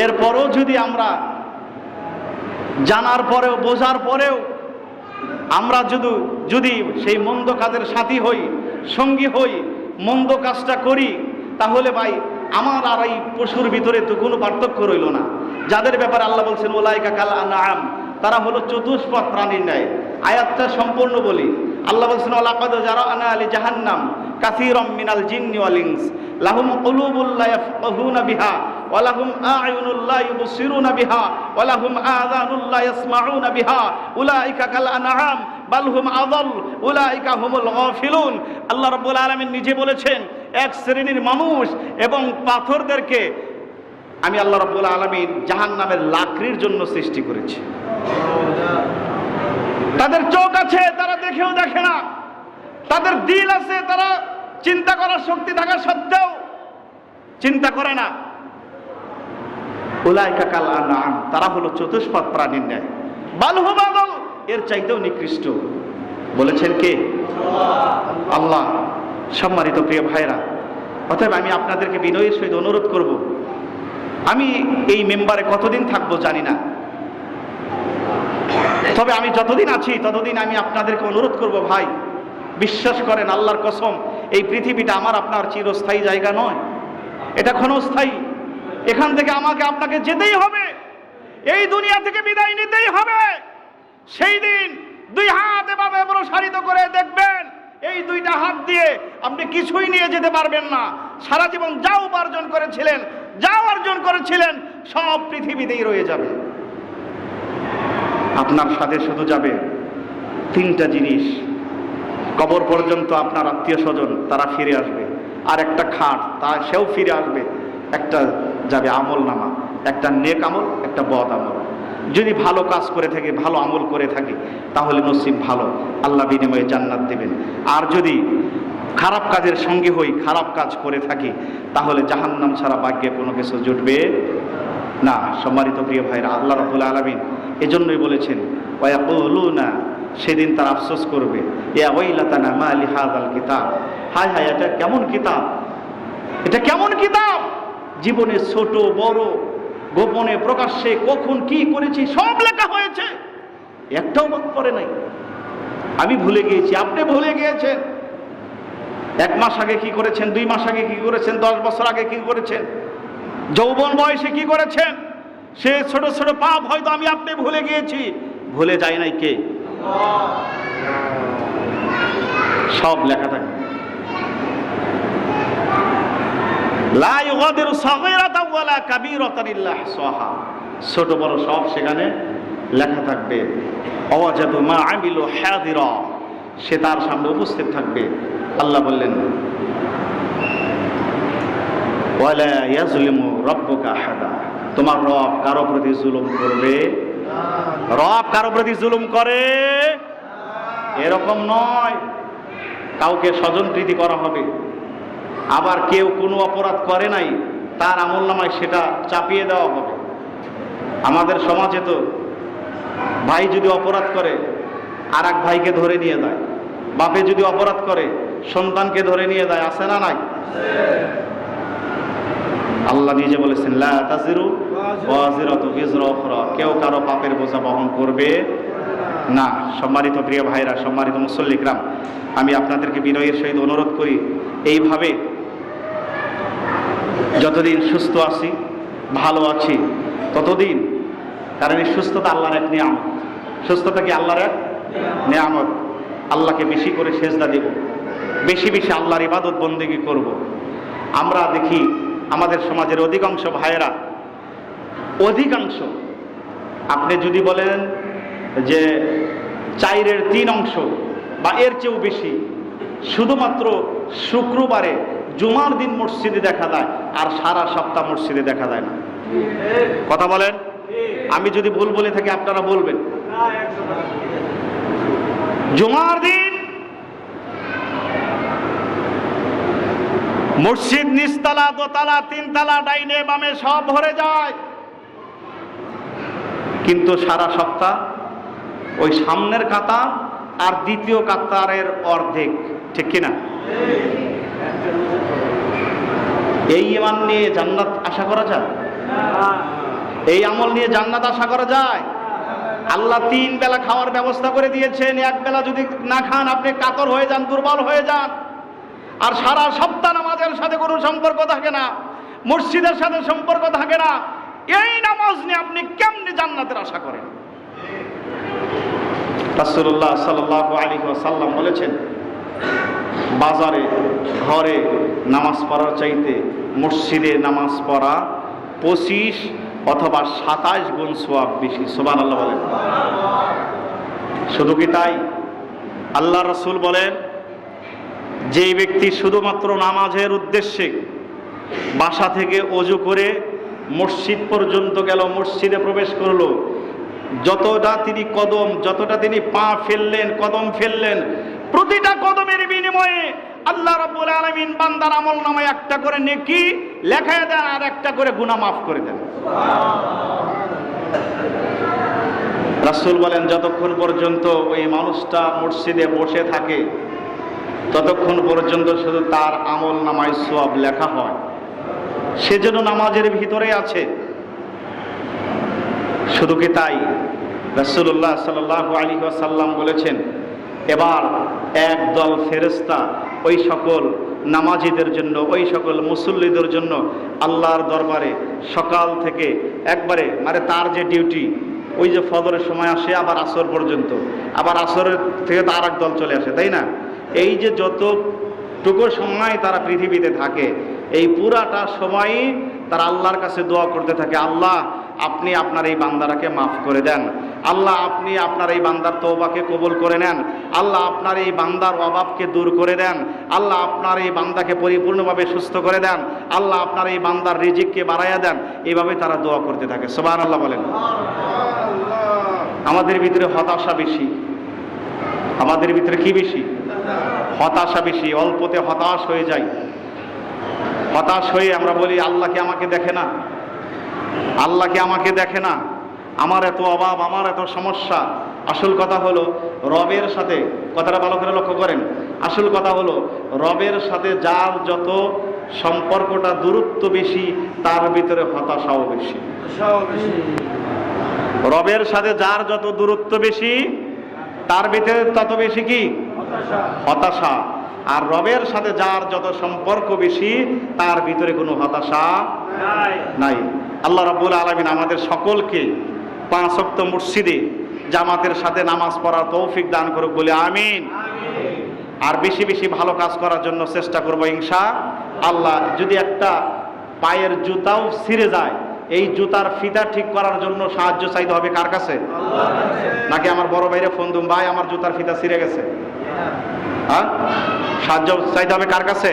এরপরও যদি আমরা জানার পরেও, বোঝার পরেও আমরা যদি যদি সেই মন্দ কাজের সাথী হই, সঙ্গী হই, মন্দ কাজটা করি, তাহলে ভাই আমার আর এই পশুর ভিতরে তো কোনো পার্থক্য রইল না। যাদের ব্যাপারে আল্লাহ বলছেন, ওলাইকা কাল আনাম তারা হলো চতুষ্পদ প্রাণীর ন্যায়। আয়াতটা সম্পূর্ণ বলি। আল্লাহ বলছেন, ওলাকাদ যারা আনা আলী জাহান্নাম কাসিরম মিনাল জিন্নি ওয়াল ইনস লাহুম কুলুবুল্লা ইয়াফকাহুনা বিহা। ওয়া লাহুম আ'য়ুনুল্লা ইউবসিরুনা বিহা ওয়া লাহুম আযানুল্লা ইয়াসমাউনা বিহা, উলাইকা কাল আনআম, বাল হুম আযাল, উলাইকা হুমুল গাফিলুন। আল্লাহ রাব্বুল আলামিন নিজে বলেছেন, এক শ্রেণির মানুষ এবং পাথরদেরকে আমি আল্লাহ রাব্বুল আলামিন জাহান্নামের লাকড়ির জন্য সৃষ্টি করেছি। তাদের চোখ আছে, তারা দেখেও দেখে না। তাদের দিল আছে, তারা চিন্তা করার শক্তি থাকা সত্ত্বেও চিন্তা করে না। তারা হলো চতুষ্পদ প্রাণীর ন্যায়। বালহু বাদল এর চাইতেও নিকৃষ্ট। বলেছেন কে? আল্লাহ। সম্মানিত প্রিয় ভাইরা অতএব আমি আপনাদেরকে বিনয়ের সহিত অনুরোধ করব। আমি এই মেম্বারে কতদিন থাকব জানি না। তবে আমি যতদিন আছি, ততদিন আমি আপনাদেরকে অনুরোধ করব ভাই, বিশ্বাস করেন আল্লাহর কসম, এই পৃথিবীটা আমার, আপনার চিরস্থায়ী জায়গা নয়। এটা ক্ষণস্থায়ী। এখান থেকে আমাকে আপনাকে যেতেই হবে। এই দুনিয়া থেকে বিদায় নিতেই হবে। সেই দিন দুই হাত এভাবে প্রসারিত করে দেখবেন, এই দুইটা হাত দিয়ে আপনি কিছুই নিয়ে যেতে পারবেন না। সারা জীবন যা উপার্জন করেছিলেন, যা অর্জন করেছিলেন, সব পৃথিবীতেই রয়ে যাবে। আপনার সাথে শুধু যাবে তিনটা জিনিস। কবর পর্যন্ত আপনার আত্মীয় স্বজন, তারা ফিরে আসবে। আর একটা খাট, তা সেও ফিরে আসবে। একটা যাবে আমল নামা। একটা নেক আমল, একটা বদ আমল। যদি ভালো কাজ করে থাকে, ভালো আমল করে থাকে, তাহলে নসিব ভালো। আল্লাহ বিনিময়ে জান্নাত দেবেন। আর যদি খারাপ কাজের সঙ্গে হই, খারাপ কাজ করে থাকি, তাহলে জাহান্নাম ছাড়া ভাগ্যে কোনো কিছু জুটবে না। সম্মানিত প্রিয় ভাইরা, আল্লাহ রাবুল আলমিন এজন্যই বলেছেন না সেদিন তার আফসোস করবে, ইয়া ওয়াইলাতানা মা লিহাদাল কিতাব হায় হায়, এটা কেমন কিতাব? এটা কেমন কিতাব? জীবনে ছোট, বড়, গোপনে, প্রকাশ্যে, কখন কি করেছি, সব লেখা হয়েছে। একটাও বাদ পড়ে নাই। আমি ভুলে গিয়েছি। আপনি ভুলে গিয়েছেন। এক মাস আগে কি করেছেন, দুই মাস আগে কি করেছেন, দশ বছর আগে কি করেছেন? যৌবন বয়সে কি করেছেন? সে ছোট ছোট পাপ হয়তো আমি আপনি ভুলে গিয়েছি। ভুলে যাই নাই কে? সব লেখা থাকে লা ইউগাদিরু সাগীরাতাও ওয়ালা কাবীরাতান ইল্লা আহসাহা। ছোট বড় সব সেখানে লেখা থাকবে, অওয়াজাদু মা আমিলু হাদিরা। সে তার সামনে উপস্থিত থাকবে। আল্লাহ বললেন, ওয়ালা ইয়াজলিমু রাব্বুকা আহাদা। তোমার রব কারও প্রতি জুলুম করবে? রব কারও প্রতি জুলুম করে? এরকম নয়। কাউকে স্বজনপ্রীতি করা হবে। আবার কেউ কোনো অপরাধ করে নাই, তার আমল নামায় সেটা চাপিয়ে দেওয়া হবে। আমাদের সমাজে তো ভাই যদি অপরাধ করে আর এক ভাইকে ধরে নিয়ে যায়। বাপে যদি অপরাধ করে, সন্তানকে ধরে নিয়ে যায় আসে না নাই? আল্লাহ নিজে বলেছেন কেউ কারও পাপের বোঝা বহন করবে না। সম্মানিত প্রিয় ভাইরা, সম্মানিত মুসল্লিকরাম, আমি আপনাদেরকে বিনয়ের সহিত অনুরোধ করি, এইভাবে যতদিন সুস্থ আছি, ভালো আছি, ততদিন। কারণ এই সুস্থতা আল্লাহর এক নিয়ামত। সুস্থতা কি আল্লাহর এক? নিয়ামত। আল্লাহকে বেশি করে সেজদা দেব। বেশি বেশি আল্লাহর ইবাদত বন্দেগী করব। আমরা দেখি আমাদের সমাজের অধিকাংশ ভাইয়েরা, অধিকাংশ, আপনি যদি বলেন যে চাইরের তিন অংশ বা এর চেয়েও বেশি, শুধুমাত্র শুক্রবারে জুমার দিন মসজিদে দেখা যায়, আর সারা সপ্তাহ মসজিদে দেখা যায় না। কথা বলেন? আমি যদি ভুল বলে থাকি, আপনারা বলবেন। জুমার দিন মসজিদ নিচতলা, দোতলা, তিনতলা, ডাইনে, বামে সব ভরে যায়। কিন্তু সারা সপ্তাহ ওই সামনের কাতার আর দ্বিতীয় কাতারের অর্ধেক, ঠিক কিনা? এই ইমান নিয়ে জান্নাত আশা করা যায়? এই আমল নিয়ে জান্নাত আশা করা যায়? আল্লাহ তিন বেলা খাওয়ার ব্যবস্থা করে দিয়েছেন, এক বেলা যদি না খান আপনি কাতর হয়ে যান, দুর্বল হয়ে যান। আর সারা সপ্তাহ নামাজের সাথে কোনো সম্পর্ক থাকে না, মসজিদের সাথে সম্পর্ক থাকে না। এই নামাজ নিয়ে আপনি কেমনি জান্নাতের আশা করেন? রাসূলুল্লাহ সাল্লাল্লাহু আলাইহি ওয়াসাল্লাম বলেছেন বাজারে, ঘরে নামাজ পড়ার চাইতে মসজিদে নামাজ পড়া পঁচিশ অথবা সাতাশ গুণ সোয়াব বেশি সোবান আল্লাহ বলেন। শুধু কি তাই? আল্লাহ রসুল বলেন, যেই ব্যক্তি শুধুমাত্র নামাজের উদ্দেশ্যে বাসা থেকে অজু করে মসজিদ পর্যন্ত গেল, মসজিদে প্রবেশ করল, যতটা তিনি কদম, যতটা তিনি পা ফেললেন, কদম ফেললেন প্রতিটা কদমের বিনিময়ে আল্লাহ রাব্বুল আলামিন বান্দার আমল নামায় একটা করে নেকি লেখায় দেন আর একটা করে গুনাহ মাফ করে দেন। রাসূল বলেন, যতক্ষণ পর্যন্ত ওই মানুষটা মসজিদে বসে থাকে, ততক্ষণ পর্যন্ত শুধু তার আমল নামায় সব লেখা হয়। সেজন্য নামাজের ভিতরে আছে। শুধু কি তাই? রাসূলুল্লাহ সাল্লাল্লাহু আলাইহি ওয়াসাল্লাম বলেছেন, এবার একদল ফেরেশতা ওই সকল নামাজিদের জন্য, ওই সকল মুসল্লিদের জন্য আল্লাহর দরবারে সকাল থেকে একবারে মানে তার যে ডিউটি ওই যে ফজরের সময় আসে, আবার আসর পর্যন্ত। আবার আসরের থেকে তার এক দল চলে আসে, তাই না? এই যে যতটুকু সময় তারা পৃথিবীতে থাকে, এই পুরাটা সময়ই তারা আল্লাহর কাছে দোয়া করতে থাকে, আল্লাহ, আপনি আপনার এই বান্দারাকে মাফ করে দেন। আল্লাহ আপনি আপনার এই বান্দার তৌবাকে কবুল করে নেন। আল্লাহ আপনার এই বান্দার অভাবকে দূর করে দেন। আল্লাহ আপনার এই বান্দাকে পরিপূর্ণভাবে সুস্থ করে দেন। আল্লাহ আপনার এই বান্দার রিজিককে বাড়াইয়া দেন। এইভাবে তারা দোয়া করতে থাকে। সোবান আল্লাহ বলেন। আমাদের ভিতরে হতাশা বেশি। আমাদের ভিতরে কি বেশি? হতাশা বেশি। অল্পতে হতাশ হয়ে যায় হতাশ হয়ে আমরা বলি আল্লাহকে আমাকে দেখে না? আল্লাহকে আমাকে দেখে না? আমার এত অভাব আমার এত সমস্যা। আসল কথা হলো রবের সাথে কথাটা ভালো করে লক্ষ্য করেন। আসল কথা হলো রবের সাথে যার যত সম্পর্কটা দূরত্ব বেশি তার ভিতরে হতাশাও বেশি। রবের সাথে যার যত দূরত্ব বেশি তার ভিতরে তত বেশি কি? হতাশা। আর রবের সাথে যার যত সম্পর্ক বেশি তার ভিতরে কোনো হতাশা নাই। আল্লাহ রাব্বুল আলমিন আমাদের সকলকে পাঁচ অক্ত মসজিদে জামাতের সাথে নামাজ পড়ার তৌফিক দান করুক বলে আমিন। আর বেশি বেশি ভালো কাজ করার জন্য চেষ্টা করব ইনশা আল্লাহ। যদি একটা পায়ের জুতাও ছিঁড়ে যায়, এই জুতার ফিতা ঠিক করার জন্য সাহায্য চাইতে হবে কার কাছে? নাকি আমার বড় ভাইরে ফোন দুম, ভাই, আমার জুতার ফিতা ছিঁড়ে গেছে। হ্যাঁ? সাহায্য চাইতে হবে কার কাছে?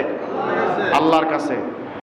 আল্লাহর কাছে।